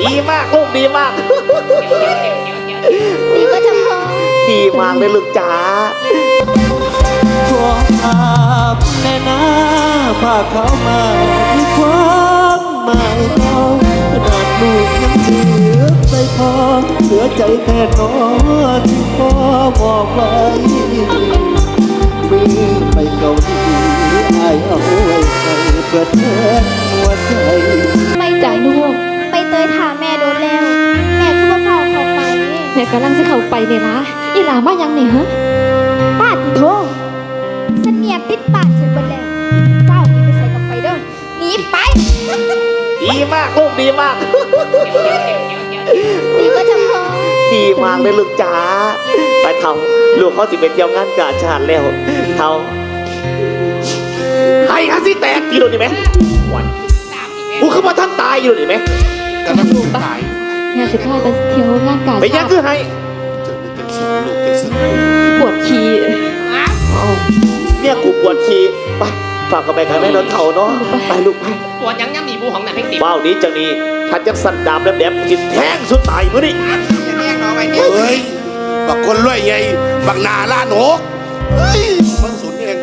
ดีมากลูกดีมากดีก็จะพอดีมากเลยลูกจ๋าขอภาพแน่นาภาพเขามามีความหมายเราขนาดลูกยังเหลือใจพอเหลือใจแค่นอที่ ม่กำลังจะเข้าไปเนี่ยนะอีหลามายังเนี่ยฮะป้าติโทเสนียดติดปากฉันหมดแล้วเฝ้าหนีไปใส่กับไปเด้อหนีไปดีมากลูกดีมาก ดีก็จะพอดีมากเลยลูกจ๋าไปเท่าลูกเขาสิเป็นเที่ยวงานกาชาติแล้วเท่าให้ฮัสสิแตกอยู่นี่ไหมวันกูคือมาท่านตายอยู่นี่ไหมกันแล้วลูกตาย แม่สิพาไปเที่ยวงานกาไปยังชาติคือให้จะไม่เป็นสุขลูกเป็นสุขปวดขี้เอาเนี่ยกูปวดขี้ไปฝากกับไปกับแม่นอนเท่าเนาะไปลูกไปปวดยังย่ำหนีบูของหนังเพ่งติบว้าวนี้จะนี่ถ้าจะสันดาบแล้วแดบกินแทงสุดตายมื้อนี้เฮ้ยบักคนรวยใหญ่บักหนาล้านหกเฮ้ยมันสุนเอง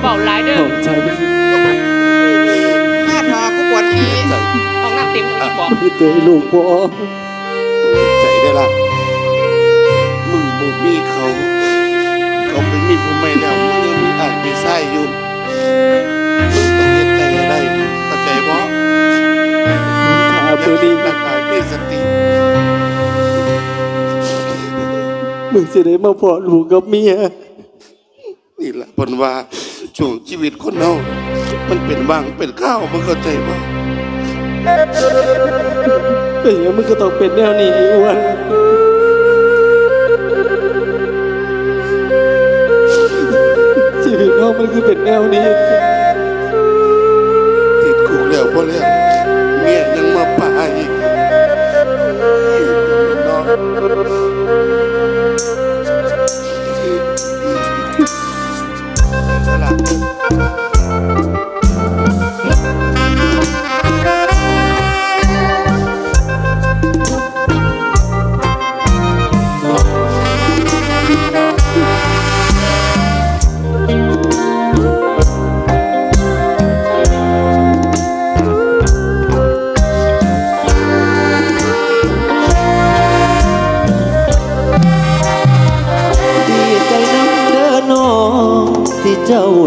เบาหลายเด้อ น้ำเต็มต้องบอกพี่เตยลูกพ่อใจได้ละมึงบ่มีเขาเขาเป็นมีผู้ไม่แล้วมึงยังมีอาจมีไส้อยู่มึงต้องเฮ็ดใจให้ได้เข้าใจบ่ถาอเพื่ย่าอคินี้ดร่างกายมีสติมึงสิได้มาพอลูกกับเมียนี่แหละผลว่าช่วงชีวิตคนเฮา มันเป็นบางเป็นข้าวมึงเข้าใจบ่เป็นอย่างมึงก็ต้องเป็นแนวนี้ไอ้อ้วนชีวิตเรามันคือเป็นแนวนี้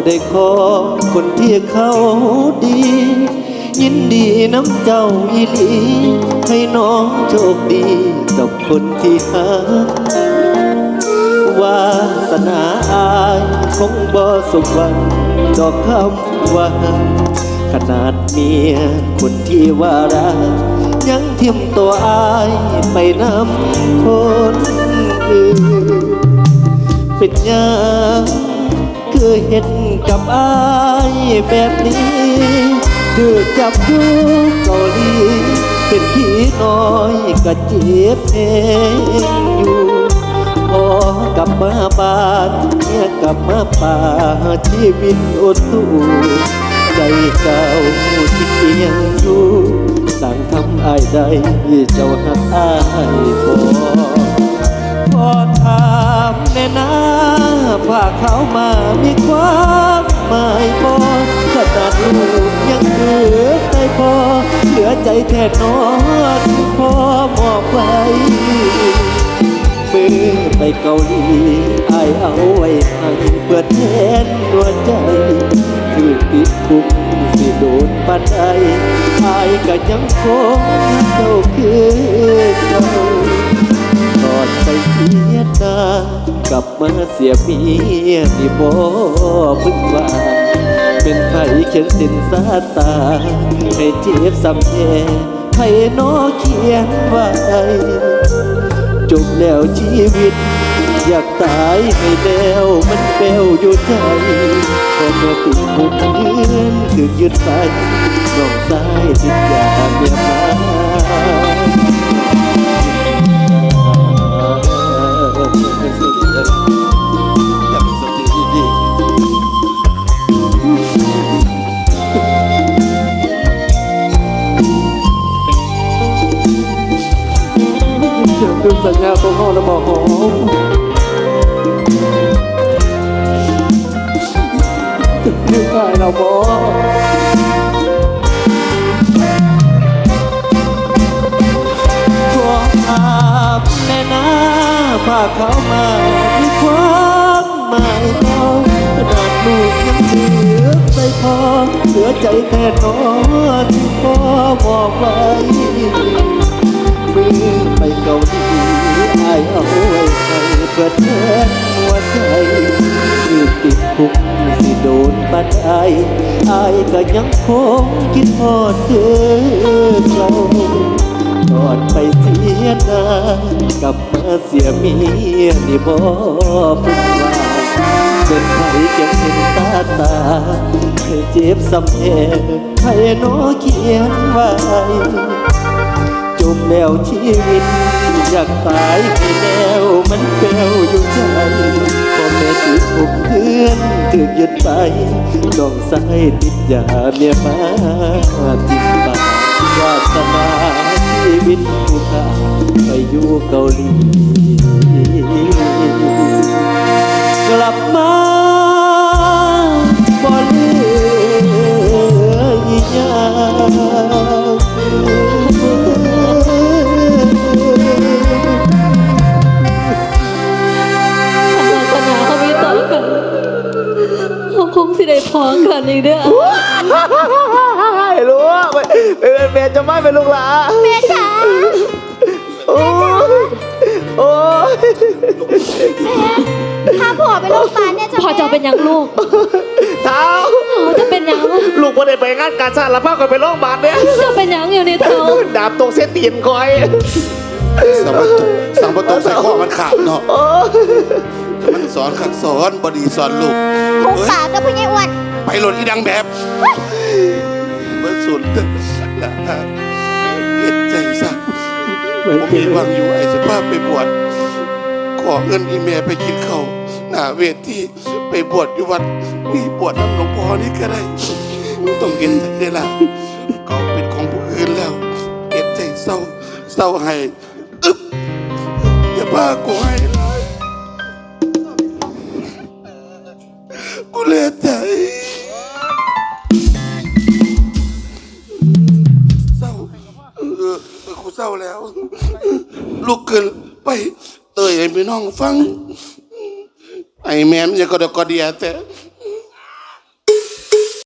ได้ขอคนที่เขาดี ยินดีน้ำเจ้าอีหลีให้น้องโชคดีกับคนที่หาวาสนาอายคงบ่สมหวังดอกคำว่าขนาดเมียคนที่ว่ารักยังทิมตัวอายไปนำคนอื่นเป็นยังคือเห็น กับอายแบบนี้ถือจับดูเกาหลีเป็นผีน้อยก็เจ็บเองอยู่พอกลับมาบ้านเนี่ยกลับมาป่าชีวิตอดสู้ใจเก่าที่เพียงอยู่สั่งทำอายใดเจ้าหักอายพอ พอถามแน่นาว่าเขามามีความหมายพอขนาดลูกยังเหลือใจพอเหลือใจแค่นอนที่พ่อมอบไว้มือไปเกาหลีไอเอาไว้ให้เพื่อแทนดวงใจคือติดคุกสิโดนปันใดอายก็ยังคงเจ้าคือเจ้า ไปเสียหน้ากลับมาเสียเมียที่บ่พึ่งว่า เป็นไผเขียนสินสาตา ให้เจ็บซ้ำแย่ให้น้อเขียนไว้จบแล้วชีวิต อยากตายให้แล้วมันเปลวอยู่ใจพอเมื่อติดคุกเงินคือยึดไปน้องสายติดยาเมียมา ดูสัญญาของเขาแล้วบอกนึกได้เราบอกพาเขามามีความหมายเราขนาดลูกยังเหลือใจพอเหลือใจแค่น้อที่พ่อบอกไว้ มือไปเกาหลีอายเอาไว้ให้เพื่อแทนหัวใจคือติดคุกสิโดนบันไอายก็ยังคงคิดทอดเธอเราก่อนไปเสียหน้ากลับมาเสียเมียนี่บ่เป็นว่าเป็นไผเก็บเห็นตาตาให้เจ็บสำแหงให้โนเขียนไว้ จมแล้วชีวิต อยากตายไปแล้วมันเปลวอยู่ใจพอแม่ถูกผมเพื่อนถูกยึดไปน้องสายติดยาเมียมาติดบาวาสนาชีวิตผู้ขาไปอยู่เกาหลีกลับมาบ่เหลื อกันอีกเด้อให้รู้ว่าเป็นแม่จะไม่เป็นลูกหลานแม่จ๋าโอ้ยโอ้ยพาพ่อไปโรงพยาบาลเนี่ยจ้ะพอจะเอาเป็นหยังลูกเท้าเขาจะเป็นหยังลูกบ่ได้ไปงานการชาติแล้วพากันไปโรงพยาบาลเนี่ยจะเป็นหยังอยู่ในเท้าดาบตรงเส้นตีนคอยสังประตูสังประตูใส่ข้อมันขาดเนาะโอ้ยมันสอนขัดสอนบดีสอนลูกหูเอ้ยปากกับผู้ใหญ่อ้วน ไปหล่นอีดังแบบเมื่อสุดละเก็ดใจซะผมมีหวังอยู่ไอ้สภาพไปบวชขอเงินอีเมไปกินข้าหน้าเวทที่ไปบวชอยู่วัดนี่บวชน้ำหลวงพ่อนี่ก็ได้ต้องเห็นใจได้ละก็เป็นของผู้อื่นแล้วเก็ดใจเศร้าเศร้าให้อึ๊บอย่าบ้ากูให้าแล้ว ลูกเกินไป เตยให้พี่น้องฟัง ไอ้แม่มันจะกระดกกระเดียแต่